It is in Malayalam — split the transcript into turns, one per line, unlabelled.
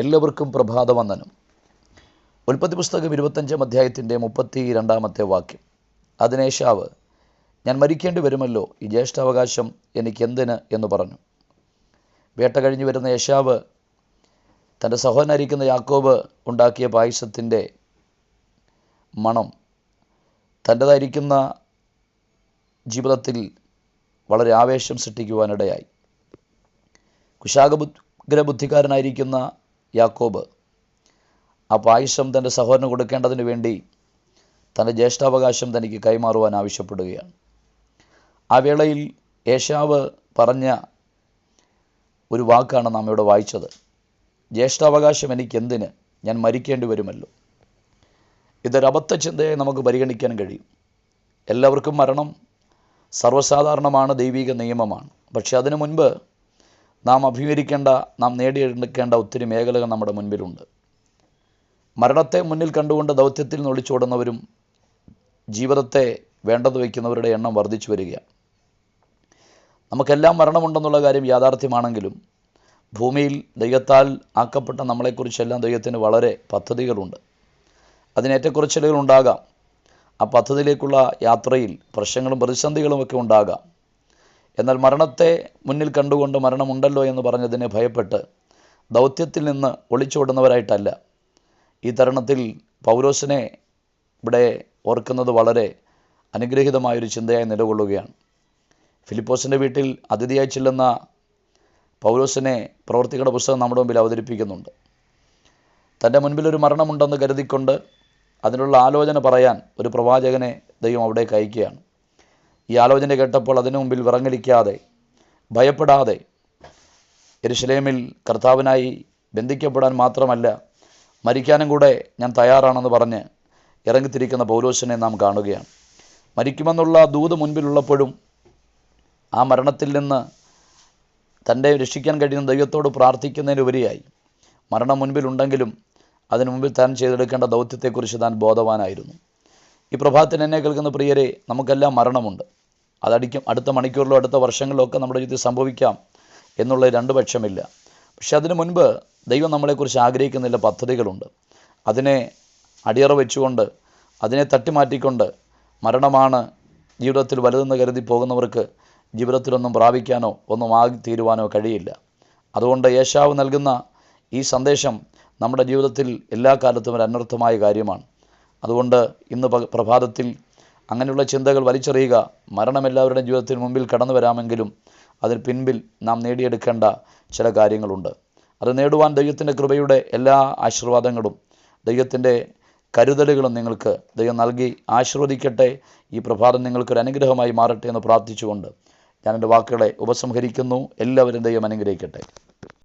എല്ലാവർക്കും പ്രഭാതവന്ദനം. ഉൽപ്പത്തി പുസ്തകം ഇരുപത്തഞ്ചാം അധ്യായത്തിന്റെ മുപ്പത്തി രണ്ടാമത്തെ വാക്യം അതിനേശാവ് ഞാൻ മരിക്കേണ്ടി വരുമല്ലോ ഈ ജ്യേഷ്ഠാവകാശം എനിക്കെന്തിന് എന്ന് പറഞ്ഞു. വേട്ട കഴിഞ്ഞു വരുന്ന യേശാവ് തന്റെ സഹോദരനായിരിക്കുന്ന യാക്കോബ് ഉണ്ടാക്കിയ പായസത്തിന്റെ മണം തന്റെതായിരിക്കുന്ന ജീവിതത്തിൽ വളരെ ആവേശം സൃഷ്ടിക്കുവാനിടയായി. കുശാഗ്രബുദ്ധിക്കാരനായിരിക്കുന്ന യാക്കോബ്. ആ പായസം തന്റെ സഹോദരന് കൊടുക്കേണ്ടതിന് വേണ്ടി തന്റെ ജ്യേഷ്ഠാവകാശം തനിക്ക് കൈമാറുവാൻ ആവശ്യപ്പെടുകയാണ്. ആ വേളയിൽ യേശാവ് പറഞ്ഞ ഒരു വാക്കാണ് നാം ഇവിടെ വായിച്ചത്. ജ്യേഷ്ഠാവകാശം എനിക്കെന്തിന്? ഞാൻ മരിക്കേണ്ടി വരുമല്ലോ. ഇതൊരു അബദ്ധ ചിന്തയെ നമുക്ക് പരിഗണിക്കാൻ കഴിയും. എല്ലാവർക്കും മരണം സർവസാധാരണമാണ് ദൈവിക നിയമമാണ്. പക്ഷെ അതിനു മുൻപ് നാം അഭിമുഖീകരിക്കേണ്ട നാം നേടിയെടുക്കേണ്ട ഒത്തിരി മേഖലകൾ നമ്മുടെ മുൻപിലുണ്ട്. മരണത്തെ മുന്നിൽ കണ്ടുകൊണ്ട് ദൗത്യത്തിൽ നിന്ന് ഒളിച്ചോടുന്നവരും ജീവിതത്തെ വേണ്ടത് വയ്ക്കുന്നവരുടെ എണ്ണം വർദ്ധിച്ചു വരികയാണ്. നമുക്കെല്ലാം മരണമുണ്ടെന്നുള്ള കാര്യം യാഥാർത്ഥ്യമാണെങ്കിലും ഭൂമിയിൽ ദൈവത്താൽ ആക്കപ്പെട്ട നമ്മളെക്കുറിച്ചെല്ലാം ദൈവത്തിന് വളരെ പദ്ധതികളുണ്ട്. അതിനേറ്റക്കുറച്ചിലുകൾ ഉണ്ടാകാം. ആ പദ്ധതിയിലേക്കുള്ള യാത്രയിൽ പ്രശ്നങ്ങളും പ്രതിസന്ധികളുമൊക്കെ ഉണ്ടാകാം. എന്നാൽ മരണത്തെ മുന്നിൽ കണ്ടുകൊണ്ട് മരണമുണ്ടല്ലോ എന്ന് പറഞ്ഞതിനെ ഭയപ്പെട്ട് ദൗത്യത്തിൽ നിന്ന് ഒളിച്ചോടുന്നവരായിട്ടല്ല ഈ തരുണത്തിൽ പൗരോസിനെ ഇവിടെ ഓർക്കുന്നത് വളരെ അനുഗ്രഹീതമായൊരു ചിന്തയായി നിലകൊള്ളുകയാണ്. ഫിലിപ്പോസിന്റെ വീട്ടിൽ അതിഥിയായി ചെല്ലുന്ന പൗലോസിനെ പ്രവർത്തികളുടെ പുസ്തകം നമ്മുടെ മുമ്പിൽ അവതരിപ്പിക്കുന്നുണ്ട്. തന്റെ മുൻപിൽ ഒരു മരണമുണ്ടെന്ന് കരുതിക്കൊണ്ട് അതിനുള്ള ആലോചന പറയാൻ ഒരു പ്രവാചകനെ ദൈവം അവിടേക്ക് അയക്കുകയാണ്. ഈ ആലോചന കേട്ടപ്പോൾ അതിനു മുമ്പിൽ വിറങ്ങലിക്കാതെ ഭയപ്പെടാതെ എരുശലേമിൽ കർത്താവിനായി ബന്ധിക്കപ്പെടാൻ മാത്രമല്ല മരിക്കാനും കൂടെ ഞാൻ തയ്യാറാണെന്ന് പറഞ്ഞ് ഇറങ്ങിത്തിരിക്കുന്ന പൗലോസിനെ നാം കാണുകയാണ്. മരിക്കുമെന്നുള്ള ദൂത് മുൻപിലുള്ളപ്പോഴും ആ മരണത്തിൽ നിന്ന് തന്റെ രക്ഷിക്കാൻ കഴിയുന്ന ദൈവത്തോട് പ്രാർത്ഥിക്കുന്നതിനുപരിയായി മരണം മുൻപിലുണ്ടെങ്കിലും അതിനു മുമ്പിൽ താൻ ചെയ്തെടുക്കേണ്ട ദൗത്യത്തെക്കുറിച്ച് താൻ ബോധവാനായിരുന്നു. ഈ പ്രഭാതത്തിൽ എന്നെ കേൾക്കുന്ന പ്രിയരെ നമുക്കെല്ലാം മരണമുണ്ട്. അതടിക്കും അടുത്ത മണിക്കൂറിലോ അടുത്ത വർഷങ്ങളിലോ ഒക്കെ നമ്മുടെ ജീവിതത്തിൽ സംഭവിക്കാം എന്നുള്ള രണ്ട് പക്ഷമില്ല. പക്ഷെ അതിനു മുൻപ് ദൈവം നമ്മളെക്കുറിച്ച് ആഗ്രഹിക്കുന്ന ആഗ്രഹിക്കുന്നില്ല പദ്ധതികളുണ്ട്. അതിനെ അടിയറ വെച്ചുകൊണ്ട് അതിനെ തട്ടിമാറ്റിക്കൊണ്ട് മരണമാണ് ജീവിതത്തിൽ വലുതെന്ന് കരുതി പോകുന്നവർക്ക് ജീവിതത്തിലൊന്നും പ്രാപിക്കാനോ ഒന്നും ആകി തീരുവാനോ കഴിയില്ല. അതുകൊണ്ട് യേശാവ് നൽകുന്ന ഈ സന്ദേശം നമ്മുടെ ജീവിതത്തിൽ എല്ലാ കാലത്തും ഒരു അനർത്ഥമായ കാര്യമാണ്. അതുകൊണ്ട് ഇന്ന് പ്രഭാതത്തിൽ അങ്ങനെയുള്ള ചിന്തകൾ വലിച്ചെറിയുക. മരണം എല്ലാവരുടെയും ജീവിതത്തിന് മുമ്പിൽ കടന്നു വരാമെങ്കിലും അതിന് പിൻപിൽ നാം നേടിയെടുക്കേണ്ട ചില കാര്യങ്ങളുണ്ട്. അത് നേടുവാൻ ദൈവത്തിന്റെ കൃപയുടെ എല്ലാ ആശീർവാദങ്ങളും ദൈവത്തിന്റെ കരുതലുകളും നിങ്ങൾക്ക് ദൈവം നൽകി ആശീർവദിക്കട്ടെ. ഈ പ്രഭാതം നിങ്ങൾക്കൊരു അനുഗ്രഹമായി മാറട്ടെ എന്ന് പ്രാർത്ഥിച്ചുകൊണ്ട് ഞാൻ എന്റെ വാക്കുകളെ ഉപസംഹരിക്കുന്നു. എല്ലാവരും ദൈവം അനുഗ്രഹിക്കട്ടെ.